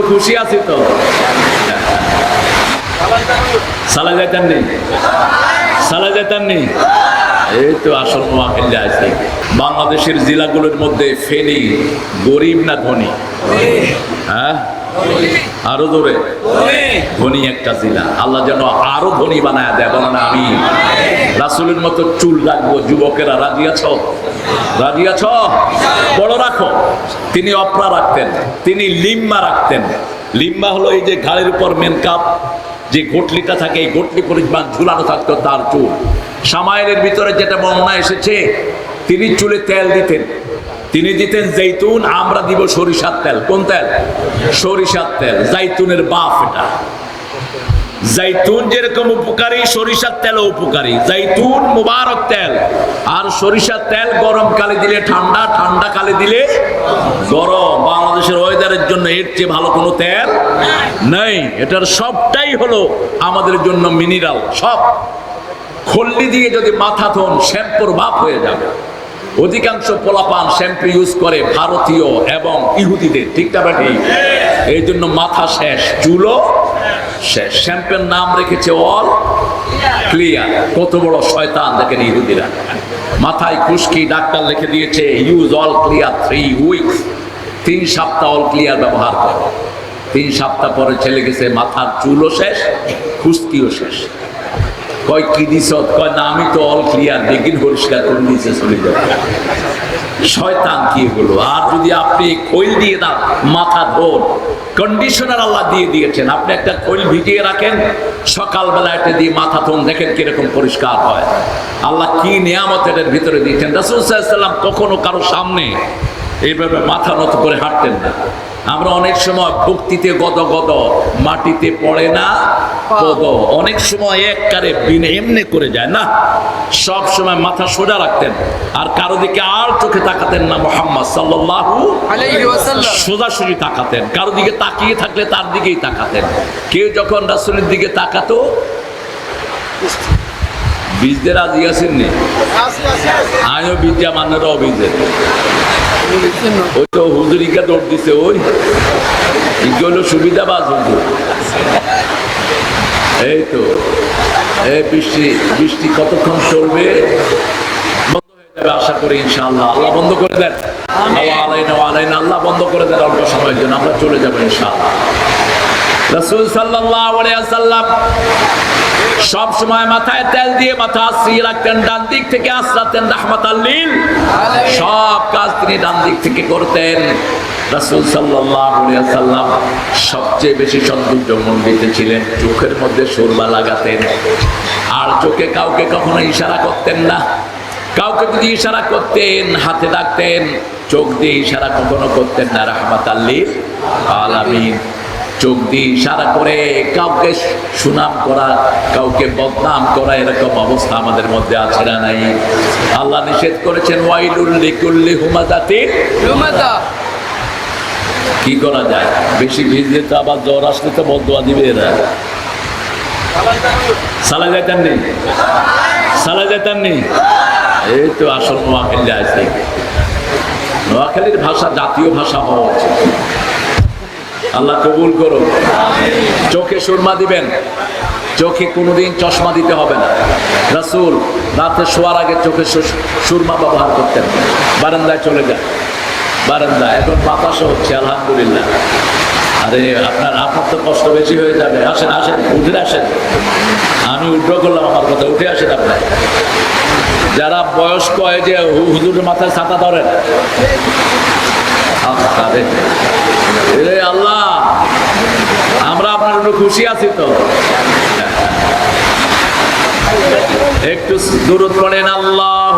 একটু খুশি আছি তো। সালা যাইতেন নেই সালা যাইতেন নেই এই তো আসল নোয়াখালী আছে বাংলাদেশের জেলাগুলোর মধ্যে ফেনী, গরিব না ধনী? হ্যাঁ? আরও জোরে। ধনী একটা জেলা। আল্লাহ যেন আরও ধনী বানায় দেয়, বলেন আমি রাসুলের মতো চুল রাখব, যুবকেরা রাজি আছো? রাজি আছো? বড় রাখো। তিনি অপরা রাখতেন, তিনি লিম্মা রাখতেন। লিম্মা হলো এই যে উপর যে থাকে, এই পরিমাণ ঝুলানো থাকতো তার চুল। সামাইলের ভিতরে যেটা বর্ণনা এসেছে, তিনি চুলে তেল দিতেন। তিনি দিতেন জৈতুন, আমরা দিব সরিষার তেল। কোন তেল? সরিষার তেল জাইতুনের বাপ এটা। জাইতুন যেরকম উপকারী, সরিষার তেল উপকারী। জাইতুন মুবারক তেল। আর সরিষার তেল গরমকালে দিলে ঠান্ডা ঠান্ডা কালে দিলে গরম। বাংলাদেশের ওয়েদারের জন্য এর চেয়ে ভালো কোনো তেল নেই। এটার সবটাই হলো আমাদের জন্য মিনিরাল সব। খল্লি দিয়ে যদি মাথা ধন, শ্যাম্পুর বাপ হয়ে যাবে। অধিকাংশ পোলাপান শ্যাম্পু ইউজ করে ভারতীয় এবং ইহুদিদের ঠিকটা এই জন্য মাথা শেষ চুলো শেষ। শ্যাম্পের নাম রেখেছে অল ক্লিয়ার কত বড় শয়তান দেখেন ইহুদিরা। মাথায় খুশকি ডাক্তার লিখে দিয়েছে use all clear three weeks তিন সপ্তাহ অল ক্লিয়ার ব্যবহার করো। তিন সপ্তাহ পরে ছেলে গেছে, মাথার চুলও শেষ, খুশকিও শেষ। কয়, কি দিস কয়, না, আমি তো অল ক্লিয়ার বেগিন পরিষ্কার করে দিয়েছে, চলে যাবে শয়তান কি হলো? আর যদি আপনি খৈল দিয়ে দাও, মাথা ধোন কন্ডিশনার আল্লাহ দিয়ে দিয়েছেন, আপনি একটা খৈল ভিজিয়ে রাখেন, সকালবেলা এটা দিয়ে মাথা ধোন, দেখেন কীরকম পরিষ্কার হয়। আল্লাহ কি নিয়ামত এটার ভিতরে দিয়েছেন? রাসুল সাল্লাম কখনো কারও সামনে এইভাবে মাথা নত করে হাঁটতেন না। আমরা অনেক সময় ভক্তিতে গদ গদ মাটিতে পড়ে না পদ অনেক সময় এককারে বিনে এমনি করে যায় না। সব সময় মাথা সোজা রাখতেন। আর কারও দিকে আর চোখে তাকাতেন না মোহাম্মদ সাল্লাল্লাহু আলাইহি ওয়াসাল্লাম। সোজাসুজি তাকাতেন। কারও দিকে তাকিয়ে থাকলে তার দিকেই তাকাতেন। কেউ যখন রাসুলের দিকে তাকাতো বীজদের আছেন নি? আমিও বিদ্যা মান্যরাও বীজের ওই দৌড় দিছে, ওই। হলো সুবিধাবাজ হুজুর এই তো বৃষ্টি বৃষ্টি কতক্ষণ চলবে? আশা করি ইনশাআল্লাহ। আল্লাহ বন্ধ করে দেন। আলাইনা আলাইনা আল্লাহ বন্ধ করে দেন, অল্প সময়ের জন্য আমরা চলে যাব ইনশাআল্লাহ। রসুল ওয়াসাল্লাম সব সময় মাথায় তেল দিয়ে মাথা আশ্রিয়ে রাখতেন, ডান দিক থেকে আশ্রাতেন রাহমাত আল্লিল সব কাজ তিনি ডান দিক থেকে করতেন। রাসূল আলাইহি সবচেয়ে বেশি সৌন্দর্য মণ্ডিত ছিলেন, চোখের মধ্যে সুরমা লাগাতেন। আর চোখে কাউকে কখনো ইশারা করতেন না। কাউকে যদি ইশারা করতেন, হাতে ডাকতেন, চোখ দিয়ে ইশারা কখনো করতেন না, রাহমাত আল্লিল আলামিন। চোখ দিয়ে ইশারা করে কাউকে সুনাম করা কাউকে বদনাম করা এরকম অবস্থা আমাদের মধ্যে আছে না নাই। আল্লাহ নিষেধ করেছেন ওয়াইলুল লিকুল্লি রুমাদা কি করা যায়? বেশি ভিজলে তো আবার জ্বর আসলে তো বদুয়া দিবে এরা। সালা যাইতেন নেই সালা যাইতেন নেই এই তো আসল নোয়াখালী আছে। নোয়াখালীর ভাষা জাতীয় ভাষা হওয়া উচিত। আল্লাহ কবুল করো চোখে সুরমা দিবেন। চোখে কোনোদিন চশমা দিতে হবে না। রাসুল, রাতে শোয়ার আগে চোখে সুরমা ব্যবহার করতেন। বারান্দায় চলে যান। বারান্দা এখন বাতাসও হচ্ছে, আলহামদুলিল্লাহ। আরে, আপনার আপনার তো কষ্ট বেশি হয়ে যাবে। আসেন আসেন, উঠে আসেন। আমি উঠ্র করলাম আমার কথা উঠে আসেন আপনার যারা বয়স্ক হয় যে হুজুরের মাথায় ছাতা ধরেন। আল্লাহ খুশি আছি তো। একটু দূরত পড়েন আল্লাহ